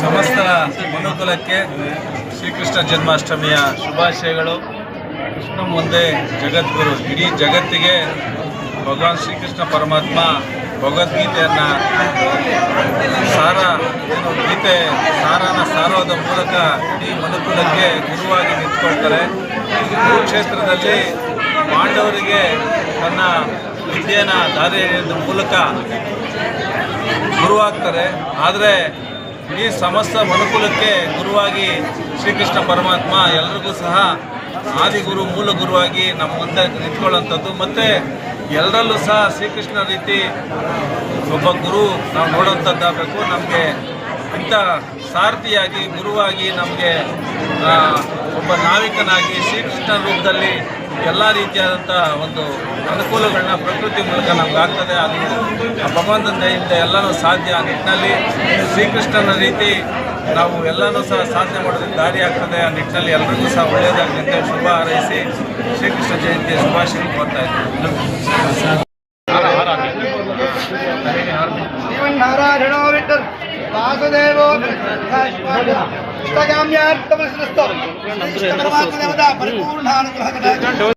ಸಮಸ್ತ ಮನುಕುಲಕ್ಕೆ ಶ್ರೀಕೃಷ್ಣ ಜನ್ಮಾಷ್ಟಮಿಯ ಶುಭಾಶಯಗಳು. ಕೃಷ್ಣ ಮುಂದೆ ಜಗದ್ಗುರು, ಇಡೀ ಜಗತ್ತಿಗೆ ಭಗವಾನ್ ಶ್ರೀಕೃಷ್ಣ ಪರಮಾತ್ಮ ಭಗವದ್ಗೀತೆಯನ್ನ ಸಾರ, ಏನು ಗೀತೆ ಸಾರನ ಸಾರೋದ ಮೂಲಕ ಇಡೀ ಮನುಕುಲಕ್ಕೆ ಗುರುವಾಗಿ ನಿಂತ್ಕೊಳ್ತಾರೆ. ಕುರುಕ್ಷೇತ್ರದಲ್ಲಿ ಪಾಂಡವರಿಗೆ ತನ್ನ ವಿದ್ಯೆನ ದಾರಿ ಮೂಲಕ ಗುರುವಾಗ್ತಾರೆ. ಆದರೆ ಈ ಸಮಸ್ತ ಮನುಕುಲಕ್ಕೆ ಗುರುವಾಗಿ ಶ್ರೀಕೃಷ್ಣ ಪರಮಾತ್ಮ ಎಲ್ಲರಿಗೂ ಸಹ ಆದಿಗುರು ಮೂಲ ಗುರುವಾಗಿ ನಮ್ಮ ಮುಂದೆ ನಿಂತ್ಕೊಳ್ಳೋಂಥದ್ದು ಮತ್ತು ಎಲ್ಲರಲ್ಲೂ ಸಹ ಶ್ರೀಕೃಷ್ಣ ರೀತಿ ಒಬ್ಬ ಗುರು ನಾವು ನೋಡೋಂಥದ್ದಾಗಬೇಕು ನಮಗೆ ಇಂಥ ಸಾರಥಿಯಾಗಿ, ಗುರುವಾಗಿ ನಮಗೆ ಒಬ್ಬ ನಾವಿಕನಾಗಿ ಶ್ರೀಕೃಷ್ಣ ರೂಪದಲ್ಲಿ ಎಲ್ಲ ರೀತಿಯಾದಂಥ ಒಂದು ಅನುಕೂಲಗಳನ್ನ ಪ್ರಕೃತಿ ಮೂಲಕ ನಮಗಾಗ್ತದೆ. ಅದು ಭಗವಂತನ ದಯಿಂದ ಎಲ್ಲನೂ ಸಾಧ್ಯ ಆ ನಿಟ್ಟಿನಲ್ಲಿ. ಶ್ರೀಕೃಷ್ಣನ ರೀತಿ ನಾವು ಎಲ್ಲನೂ ಸಹ ಸಾಧ್ಯ ಮಾಡೋದಕ್ಕೆ ದಾರಿ ಆಗ್ತದೆ. ಆ ನಿಟ್ಟಿನಲ್ಲಿ ಎಲ್ಲರಿಗೂ ಸಹ ಒಳ್ಳೆಯದಾಗಲಿ ಶುಭ ಹಾರೈಸಿ ಶ್ರೀಕೃಷ್ಣ ಜಯಂತಿಯ ಶುಭಾಶಯ ಕೊಡ್ತಾ ಇದ್ದೀವಿ ನಾರಾಯಣ ವಾಸುದೇವ अष्टगाम्यार्थमश्रस्तम् इष्टपरमात्मदेवता परिपूर्णानुग्रहकटा